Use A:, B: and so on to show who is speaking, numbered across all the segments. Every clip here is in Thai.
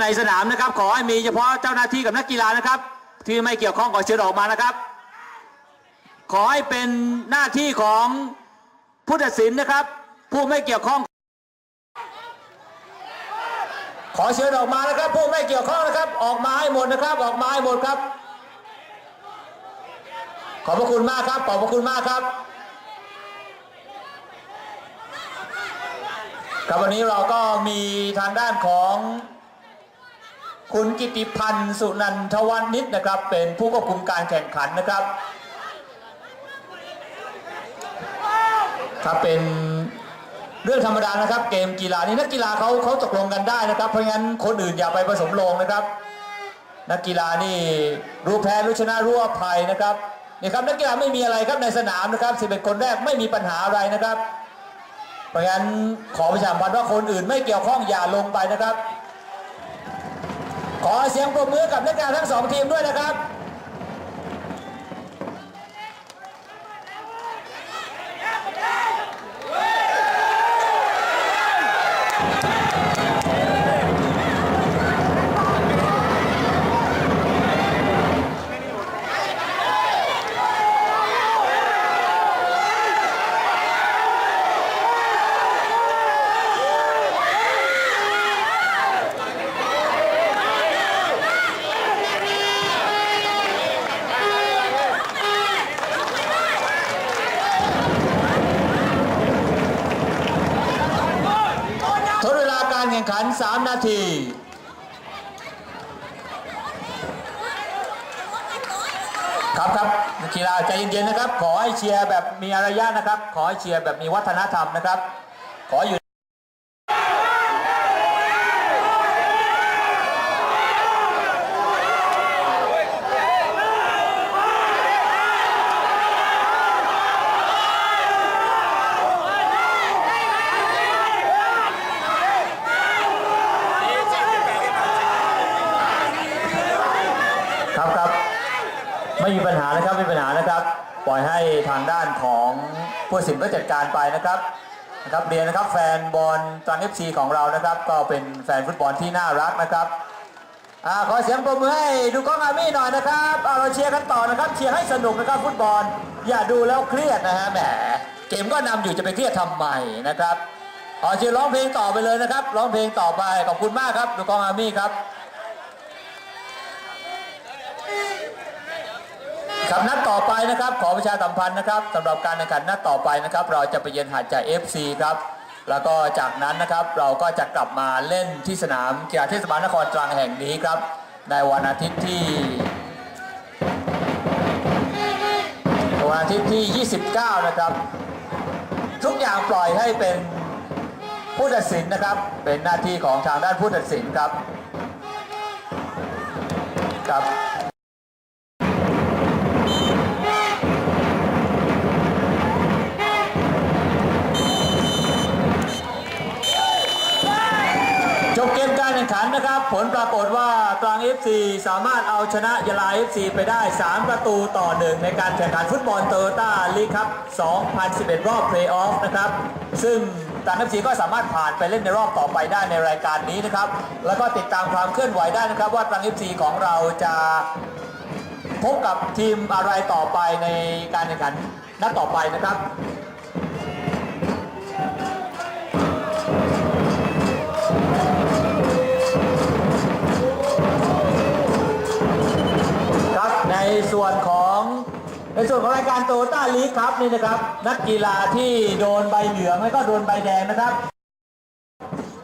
A: ในสนามนะครับ ขอให้มีเฉพาะเจ้าหน้าที่กับนักกีฬานะครับ ที่ไม่เกี่ยวข้องขอเชิญออกมานะครับ ขอให้เป็นหน้าที่ของผู้ตัดสินนะครับ ผู้ไม่เกี่ยวข้อง ขอเชิญออกมานะครับ ผู้ไม่เกี่ยวข้องนะครับ ออกมาให้หมดนะครับ ออกมาให้หมดครับ ขอบพระคุณมากครับ ขอบพระคุณมากครับครับวันนี้เราก็มีทางด้านของ คุณกิติพันธ์สุนันทวันนิดนะครับ เป็นผู้ควบคุมการแข่งขันนะครับครับเป็นเรื่องธรรมดานะครับ เกมกีฬานี้นักกีฬาเขาเขาตกลงกันได้นะครับ เพราะงั้นคนอื่นอย่าไปผสมลงนะครับ นักกีฬานี่รู้แพ้รู้ชนะรู้อภัยนะครับนี่ครับนักกีฬาไม่มีอะไรครับในสนามนะครับ11คนแรกไม่มีปัญหาอะไรนะครับ เพราะงั้นขอประชาสัมพันธ์ว่าคนอื่นไม่เกี่ยวข้องอย่าลงไปนะครับ ขอเสียงปรบมือกับนักการทั้งสองทีมด้วยนะครับ แข่งขัน 3 นาทีครับครับนักกีฬาใจเย็นๆนะครับ ขอให้เชียร์แบบมีอารยะนะครับ ขอให้เชียร์แบบมีวัฒนธรรมนะครับ ขออยู่ ไม่มีปัญหานะครับไม่มีปัญหานะครับ ปล่อยให้ทางด้านของผู้สินก็จัดการไปนะครับนะครับเรียนนะครับแฟนบอลตรังเอฟซีของเรานะครับ ก็เป็นแฟนฟุตบอลที่น่ารักนะครับอ่าขอเสียงปรบมือให้ดูกล้องอามี่หน่อยนะครับเอาเราเชียร์กันต่อนะครับ เชียร์ให้สนุกนะครับฟุตบอล อย่าดูแล้วเครียดนะฮะแหมเกมก็นำอยู่จะไปเครียดทำไมนะครับขอเชียร์ร้องเพลงต่อไปเลยนะครับร้องเพลงต่อไปขอบคุณมากครับดูกล้องอามี่ครับ ครับนัดต่อไปนะครับ ขอประชาสัมพันธ์นะครับสำหรับการแข่งขันนัดต่อไปนะครับ เราจะไปเยือนหาดใหญ่ FC ครับแล้วก็จากนั้นนะครับเราก็จะกลับมาเล่นที่สนามกีฬาเทศบาลนครตรังแห่งนี้ครับ ในวันอาทิตย์ที่วันอาทิตย์ที่ 29 นะครับ ทุกอย่างปล่อยให้เป็นผู้ตัดสินนะครับ เป็นหน้าที่ของทางด้านผู้ตัดสินครับครับ ลปรากฏว่าตรัง FC สามารถเอาชนะยาลา FC ไปได้ 3 ประตูต่อ 1 ในการแข่งขันฟุตบอลโตโยต้าลีกครับ 2011 รอบเพลย์ออฟนะครับ ซึ่งตรัง FC ก็สามารถผ่านไปเล่นในรอบต่อไปได้ในรายการนี้นะครับ แล้วก็ติดตามความเคลื่อนไหวได้นะครับ ว่าตรัง FC ของเราจะพบกับทีมอะไรต่อไปในการแข่งขันนัดต่อไปนะครับ ในส่วนของรายการโตต้าลีกครับนี่นะครับ นักกีฬาที่โดนใบเหลืองแล้วก็โดนใบแดงนะครับ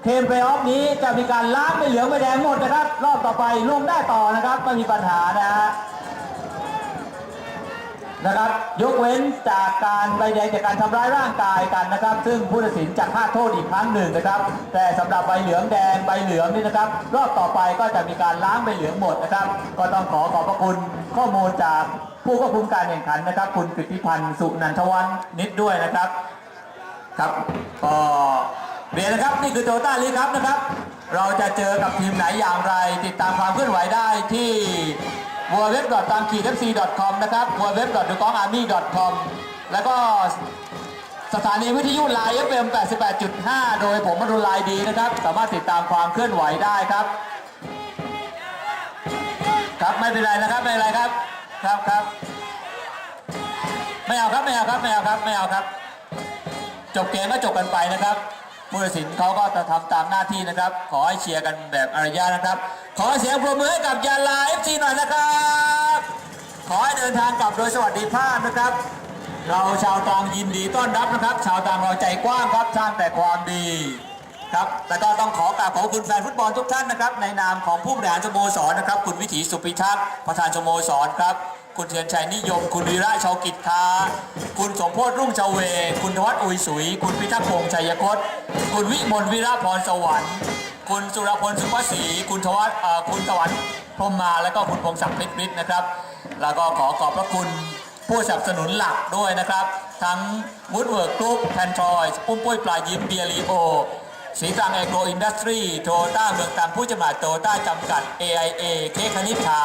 A: เทมเพลย์ออฟนี้จะมีการล้างใบเหลืองใบแดงหมดนะครับ รอบต่อไปลงได้ต่อนะครับไม่มีปัญหานะฮะนะครับ ยกเว้นจากการใบแดงจากการทำร้ายร่างกายกันนะครับ ซึ่งผู้ตัดสินจะคาดโทษอีกครั้งหนึ่งนะครับ แต่สำหรับใบเหลืองแดงใบเหลืองนี่นะครับ รอบต่อไปก็จะมีการล้างใบเหลืองหมดนะครับ ก็ต้องขอขอบพระคุณข้อมูลจาก ผู้ควบคุมการแข่งขันนะครับ คุณกฤติพันธ์สุนันทวันนิดด้วยนะครับ ครับก็เรียนนะครับนี่คือโตต้าลีครับนะครับ เราจะเจอกับทีมไหนอย่างไร ติดตามความเคลื่อนไหวได้ที่ w w w t a n g k i f c c o m นะครับ w w w d u k o n g a r m y c o m แล้วก็สถานีวิทยุไลน์ FM 88.5 โดยผมมรุนไลน์ดีนะครับ สามารถติดตามความเคลื่อนไหวได้ครับไม่เป็นไรนะครับไม่เป็นไร ครับครับไม่เอาครับไม่เอาครับไม่เอาครับไม่เอาครับ จบเกมก็จบกันไปนะครับผู้ตัดสินเขาก็จะทำตามหน้าที่นะครับ ขอให้เชียร์กันแบบอารยะนะครับ ขอเสียงปรบมือให้กับยาลาเอฟซีหน่อยนะครับ ขอให้เดินทางกลับโดยสวัสดิภาพนะครับ เราชาวตรังยินดีต้อนรับนะครับ ชาวตรังเราใจกว้างครับสร้างแต่ความดี ครับแต่ก็ต้องขอกราบขอบคุณแฟนฟุตบอลทุกท่านนะครับ ในนามของผู้บริหารสโมสรนะครับ คุณวิถีสุพิทักษ์ประธานสโมสรครับ คุณเทียนชัยนิยม คุณวีระชาวกิจคาคุณสมโพธรุ่งชเว คุณธวัฒน์อุยสุย คุณพิทักษ์พงษ์ชัยคต คุณวิมลวิระพรสวรรค์ คุณสุรพลสุภาษีคุณทวัฒน์คุณตะวันพรมมาแล้วก็คุณพงศักดิ์ฤทธิ์นะครับ แล้วก็ขอขอบพระคุณผู้สนับสนุนหลักด้วยนะครับ ทั้งวูดเวิร์กกรุ๊ปแพนทรอยปุ้มปุ้ยปลายยิ้มเบียรีโอ สีตรังเอโกรอินดัสทรีโตต้าเมืองตรังผู้จำหน่ายโตต้าจำกัด AIA เคคณิษฐา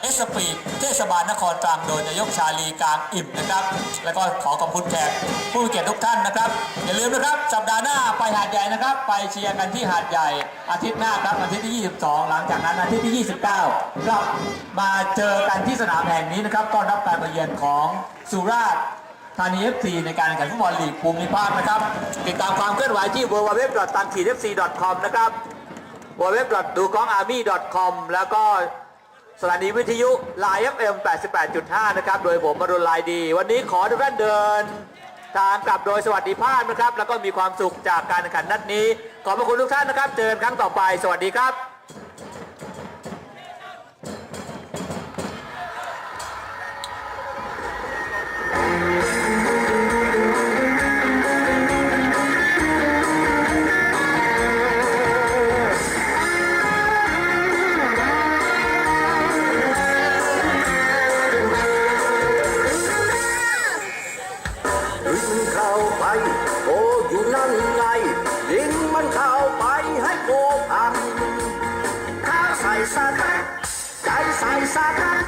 A: เอสปีดเทศบาลนครตรังโดยนายกชาลีกลางอิ่มนะครับ แล้วก็ขอขอบคุณแขกผู้มีเกียรติทุกท่านนะครับ อย่าลืมนะครับ สัปดาห์หน้าไปหาดใหญ่นะครับ ไปเชียร์กันที่หาดใหญ่ อาทิตย์หน้าครับอาทิตย์ที่ 22 หลังจากนั้นอาทิตย์ที่ 29กลับมาเจอกันที่สนามแห่งนี้นะครับต้อนรับการมาเยือนของสุราษฎร์ ธานี FC ในการแข่งขันฟุตบอลลีกภูมิภาคนะครับ ติดตามความเคลื่อนไหวที่ www.tankfc.com นะครับ www.dugongarmy.com แล้วก็สถานีวิทยุ Live FM 88.5 นะครับ โดยผมมารุนลายดี วันนี้ขอทุกท่านเดิน ทางกลับโดยสวัสดิภาพนะครับ แล้วก็มีความสุขจากการแข่งขันนัดนี้ ขอบพระคุณทุกท่านนะครับ เจอกันครั้งต่อไป สวัสดีครับ
B: ส่สาตัดใจใส่สาตัด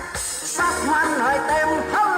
B: ซักมันให้เต็มพ